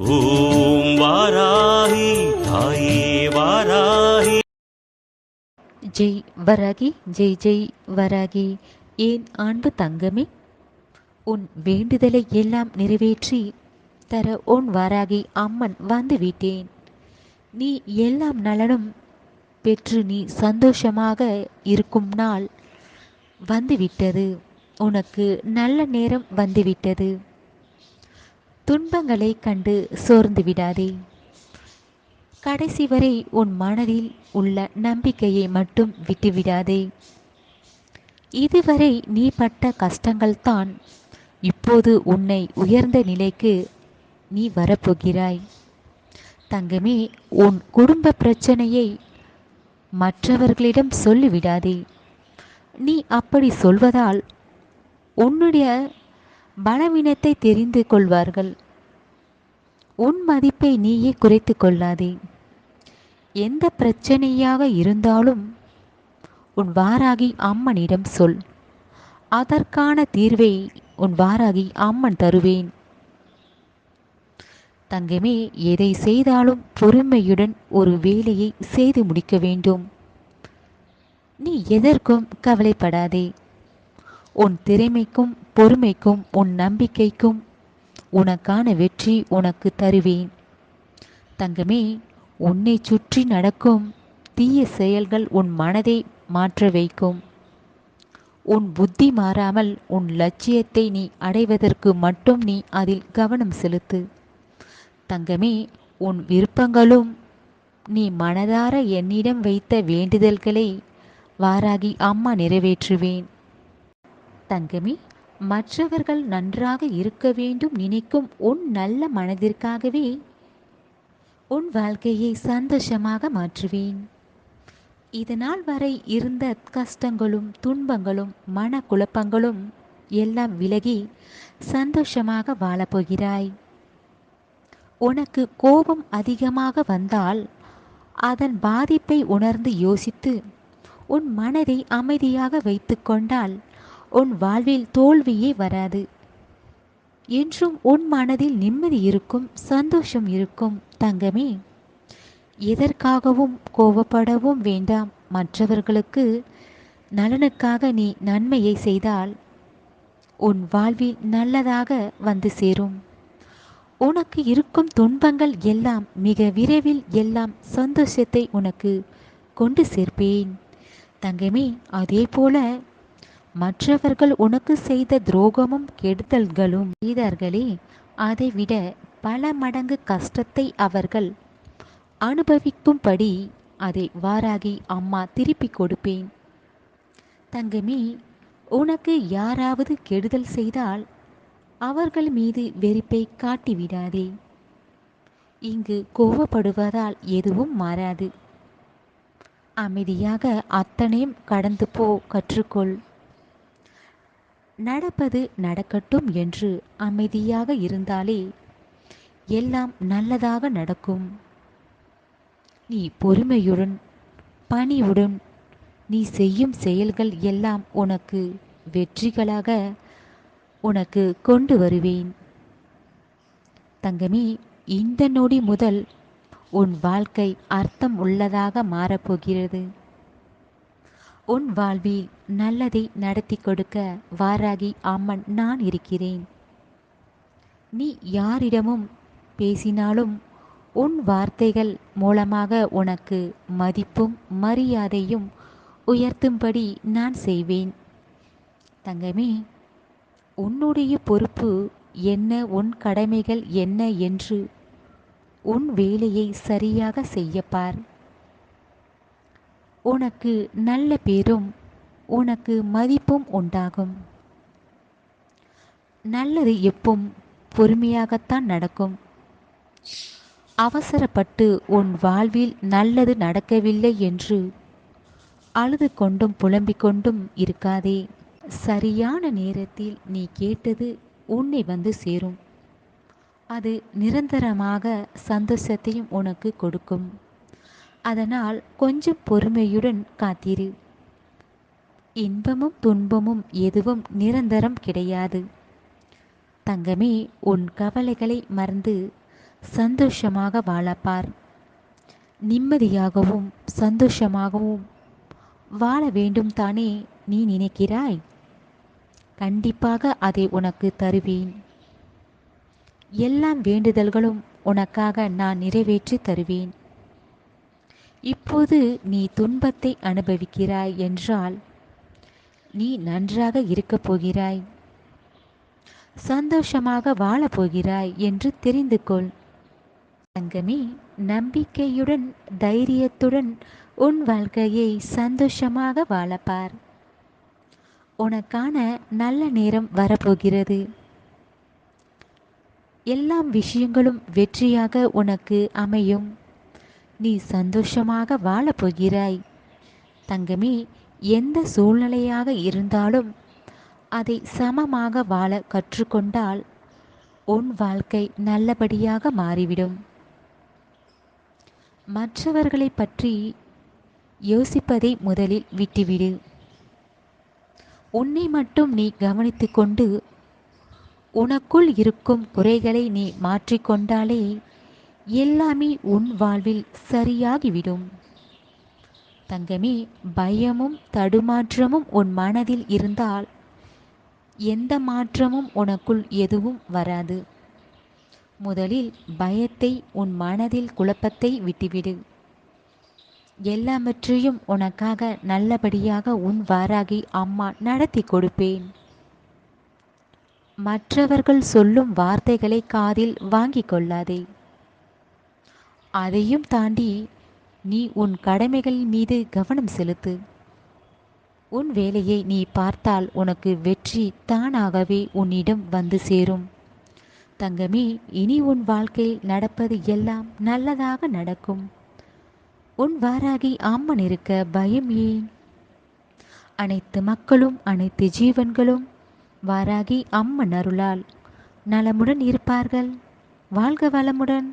ஓம் வாராகி தாயே வாராகி. ஜெய் வராகி ஜெய் ஜெய் வராகி. ஏன் அன்பு தங்கமே? உன் வேண்டுதலை எல்லாம் நிறைவேற்றி தர உன் வாராகி அம்மன் வந்து விட்டேன். நீ எல்லாம் நலனும் பெற்று நீ சந்தோஷமாக இருக்கும் நாள் வந்துவிட்டது உனக்கு நல்ல நேரம் வந்துவிட்டது துன்பங்களை கண்டு சோர்ந்து விடாதே. கடைசி வரை உன் மனதில் உள்ள நம்பிக்கையை மட்டும் விட்டுவிடாதே. இதுவரை நீ பட்ட கஷ்டங்கள்தான் இப்போது உன்னை உயர்ந்த நிலைக்கு நீ வரப்போகிறாய். தங்கமே உன் குடும்ப பிரச்சனையை மற்றவர்களிடம் சொல்லிவிடாதே. நீ அப்படி சொல்வதால் உன்னுடைய பலவீனத்தை தெரிந்து கொள்வார்கள். உன் மதிப்பை நீயே குறைத்து கொள்ளாதே. எந்த பிரச்சனையாக இருந்தாலும் உன் வாராகி அம்மனிடம் சொல். அதற்கான தீர்வை உன் வாராகி அம்மன் தருவேன். தங்கமே எதை செய்தாலும் பொறுமையுடன் ஒரு வேலையை செய்து முடிக்க வேண்டும். நீ எதற்கும் கவலைப்படாதே. உன் திறமைக்கும் பொறுமைக்கும் உன் நம்பிக்கைக்கும் உனக்கான வெற்றி உனக்கு தருவேன். தங்கமே உன்னை சுற்றி நடக்கும் தீய செயல்கள் உன் மனதை மாற்ற வைக்கும். உன் புத்தி மாறாமல் உன் லட்சியத்தை நீ அடைவதற்கு மட்டும் நீ அதில் கவனம் செலுத்து. தங்கமே உன் விருப்பங்களும் நீ மனதார என்னிடம் வைத்த வேண்டுதல்களை வாராகி அம்மா நிறைவேற்றுவேன். தங்கமி மற்றவர்கள் நன்றாக இருக்க வேண்டும் நினைக்கும் உன் நல்ல மனதிற்காகவே உன் வாழ்க்கையை சந்தோஷமாக மாற்றுவேன். இதனால் வரை இருந்த கஷ்டங்களும் துன்பங்களும் மனக்குழப்பங்களும் எல்லாம் விலகி சந்தோஷமாக வாழப்போகிறாய் உனக்கு கோபம் அதிகமாக வந்தால் அதன் பாதிப்பை உணர்ந்து யோசித்து உன் மனதை அமைதியாக வைத்து கொண்டால் உன் வாழ்வில் தோல்வியே வராது. என்றும் உன் மனதில் நிம்மதி இருக்கும் சந்தோஷம் இருக்கும் தங்கமே. எதற்காகவும் கோபப்படவும் வேண்டாம். மற்றவர்களுக்கு நலனுக்காக நீ நன்மையை செய்தால் உன் வாழ்வில் நல்லதாக வந்து சேரும். உனக்கு இருக்கும் துன்பங்கள் எல்லாம் மிக விரைவில் எல்லாம் சந்தோஷத்தை உனக்கு கொண்டு சேர்ப்பேன். தங்கமே அதே போல மற்றவர்கள் உனக்கு செய்த துரோகமும் கெடுதல்களும் செய்தார்களே அதைவிட பல மடங்கு கஷ்டத்தை அவர்கள் அனுபவிக்கும்படி அதை வாராகி அம்மா திருப்பி கொடுப்பேன். தங்கமி உனக்கு யாராவது கெடுதல் செய்தால் அவர்கள் மீது வெறுப்பை காட்டிவிடாதே. இங்கு கோவப்படுவதால் எதுவும் மாறாது. அமைதியாக அத்தனையும் கடந்து போ கற்றுக்கொள். நடப்பது நடக்கட்டும் என்று அமைதியாக இருந்தாலே எல்லாம் நல்லதாக நடக்கும். நீ பொறுமையுடன் பணிவுடன் நீ செய்யும் செயல்கள் எல்லாம் உனக்கு வெற்றிகளாக உனக்கு கொண்டு வருவேன். தங்கமே இந்த நொடி முதல் உன் வாழ்க்கை அர்த்தம் உள்ளதாக மாறப்போகிறது. உன் வாழ்வில் நல்லதை நடத்தி கொடுக்க வாராகி அம்மன் நான் இருக்கிறேன். நீ யாரிடமும் பேசினாலும் உன் வார்த்தைகள் மூலமாக உனக்கு மதிப்பும் மரியாதையும் உயர்த்தும்படி நான் செய்வேன். தங்கமே உன்னுடைய பொறுப்பு என்ன உன் கடமைகள் என்ன என்று உன் வேலையை சரியாக செய்யப்பார் உனக்கு நல்ல பேரும் உனக்கு மதிப்பும் உண்டாகும். நல்லது எப்பவும் பொறுமையாகத்தான் நடக்கும். அவசரப்பட்டு உன் வாழ்வில் நல்லது நடக்கவில்லை என்று அழுது கொண்டும் புலம்பிக் கொண்டும் இருக்காதே. சரியான நேரத்தில் நீ கேட்டது உன்னை வந்து சேரும். அது நிரந்தரமாக சந்தோஷத்தையும் உனக்கு கொடுக்கும். அதனால் கொஞ்சம் பொறுமையுடன் காத்திரு. இன்பமும் துன்பமும் எதுவும் நிரந்தரம் கிடையாது. தங்கமே உன் கவலைகளை மறந்து சந்தோஷமாக வாழப்பார். நிம்மதியாகவும் சந்தோஷமாகவும் வாழ வேண்டும் தானே நீ நினைக்கிறாய்? கண்டிப்பாக அதை உனக்கு தருவேன். எல்லா வேண்டுதல்களும் உனக்காக நான் நிறைவேற்றி தருவேன். இப்போது நீ துன்பத்தை அனுபவிக்கிறாய் என்றால் நீ நன்றாக இருக்கப் போகிறாய். சந்தோஷமாக வாழப் போகிறாய் என்று தெரிந்து கொள். தங்கமே நம்பிக்கையுடன் தைரியத்துடன் உன் வாழ்க்கையை சந்தோஷமாக வாழப்பார். உனக்கான நல்ல நேரம் வரப்போகிறது. எல்லா விஷயங்களும் வெற்றியாக உனக்கு அமையும். நீ சந்தோஷமாக வாழப் போகிறாய் தங்கமே எந்த சூழ்நிலையாக இருந்தாலும் அதை சமமாக வாழ கற்றுக்கொண்டால் உன் வாழ்க்கை நல்லபடியாக மாறிவிடும். மற்றவர்களை பற்றி யோசிப்பதை முதலில் விட்டுவிடு. உன்னை மட்டும் நீ கவனித்துக்கொண்டு உனக்குள் இருக்கும் குறைகளை நீ மாற்றிக்கொண்டாலே எல்லாமே உன் வாழ்வில் சரியாகிவிடும். தங்கமே பயமும் தடுமாற்றமும் உன் மனதில் இருந்தால் எந்த மாற்றமும் உனக்குள் எதுவும் வராது. முதலில் பயத்தை உன் மனதில் குழப்பத்தை விட்டுவிடு. எல்லாவற்றையும் உனக்காக நல்லபடியாக உன் வாராகி அம்மா நடத்தி கொடுப்பேன். மற்றவர்கள் சொல்லும் வார்த்தைகளை காதில் வாங்கிக் கொள்ளாதே. அதையும் தாண்டி நீ உன் கடமைகள் மீது கவனம் செலுத்து. உன் வேலையை நீ பார்த்தால் உனக்கு வெற்றி தானாகவே உன்னிடம் வந்து சேரும். தங்கமே இனி உன் வாழ்க்கையில் நடப்பது எல்லாம் நல்லதாக நடக்கும். உன் வாராகி அம்மன் இருக்க பயம் ஏன்? அனைத்து மக்களும் அனைத்து ஜீவன்களும் வாராகி அம்மன் அருளால் நலமுடன் இருப்பார்கள். வாழ்க வளமுடன்.